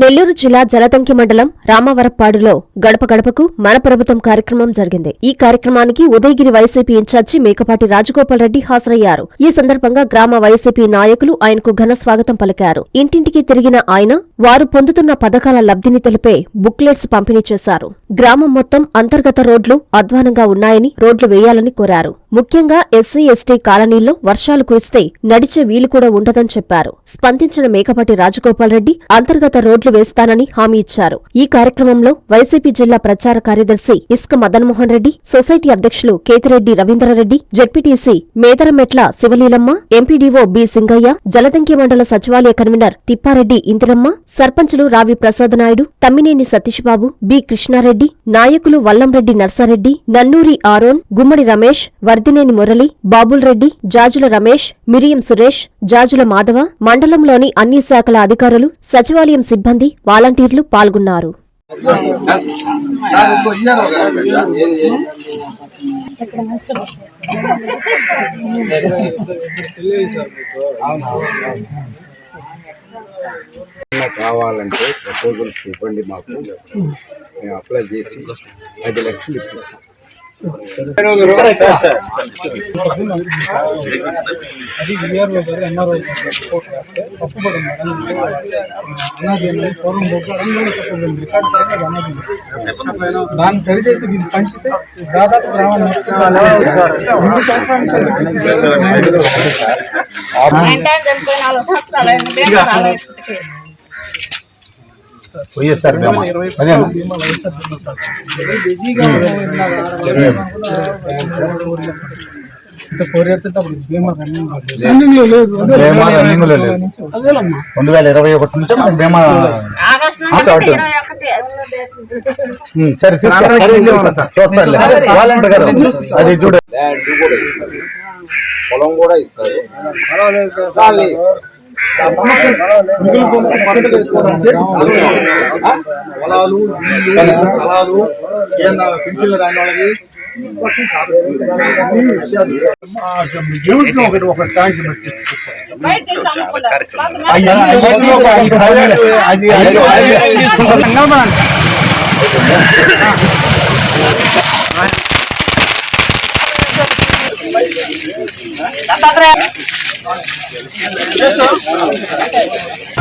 నెల్లూరు జిల్లా జలతంకి మండలం రామవరప్పాడులో గడప గడపకు మన ప్రభుత్వం కార్యక్రమం జరిగింది. ఈ కార్యక్రమానికి ఉదయగిరి వైసీపీ ఇన్ఛార్జి మేకపాటి రాజగోపాల్ రెడ్డి హాజరయ్యారు. ఈ సందర్భంగా గ్రామ వైసీపీ నాయకులు ఆయనకు ఘన స్వాగతం పలికారు. ఇంటింటికి తిరిగిన ఆయన వారు పొందుతున్న పథకాల లబ్ధిని తెలిపే బుక్లెట్స్ పంపిణీ చేశారు. గ్రామం మొత్తం అంతర్గత రోడ్లు అధ్వానంగా ఉన్నాయని రోడ్లు వేయాలని కోరారు. ముఖ్యంగా ఎస్సీ ఎస్టీ కాలనీల్లో వర్షాలు కురిస్తే నడిచే వీలు కూడా ఉండదని చెప్పారు. స్పందించిన మేకపాటి రాజగోపాల్ రెడ్డి అంతర్గత రోడ్లు వేస్తానని హామీ ఇచ్చారు. ఈ కార్యక్రమంలో వైసీపీ జిల్లా ప్రచార కార్యదర్శి ఇస్క మదన్మోహన్ రెడ్డి సొసైటీ అధ్యక్షులు Ketireddy Ravindrareddy ZPTC Medarametla Sivaleelamma MPDO B Singaiah Jaladanki మండల సచివాలయ కన్వీనర్ తిప్పారెడ్డి ఇందిరమ్మ సర్పంచులు రావి ప్రసాద్ నాయుడు తమ్మినేని సతీష్ బాబు బి కృష్ణారెడ్డి నాయకులు వల్లంరెడ్డి నర్సారెడ్డి నన్నూరి ఆరోన్ గుమ్మడి రమేష్ మర్దినేని మురళి బాబుల్ రెడ్డి జాజుల రమేష్ మిరియం సురేష్ జాజుల మాధవ మండలంలోని అన్ని శాఖల అధికారులు సచివాలయం సిబ్బంది వాలంటీర్లు పాల్గొన్నారు. కావాలంటే ప్రపోజల్స్ ఇవ్వండి మాకు. మేము అప్లై చేసి ఐదు లక్షలు ఇప్పిస్తాం. అది విఆర్ఓ గారు ఎంఆర్ఓ రిపోర్ట్ రాస్తే తప్పుపడి మేడం అనేది పూర్వం తప్పుపడింది రికార్డు ఉంది. దాన్ని సరిచేసి దీన్ని పంచితే దాదాపు మొత్తం రెండు సంవత్సరాల వైఎస్ఆర్ బీమా అదే రన్నింగ్లో లేదు రెండు వేల ఇరవై ఒకటి నుంచి మనకి బీమా సరే వాలంటీర్ గారు అది చూడు ల్యాండ్ కూడా ఇస్తారు పొలం కూడా ఇస్తారు. పొలాలు స్థలాలు పెన్షన్లు రాని వాళ్ళకి ఒకటి ఒక ట్యాంక్ పెట్టి బయట నుంచి అమ్ముకుంటారు. మాకు అయ్యా, అయ్యా, ఒక ఐదు పదివేలు. అది అది- అది- నలభై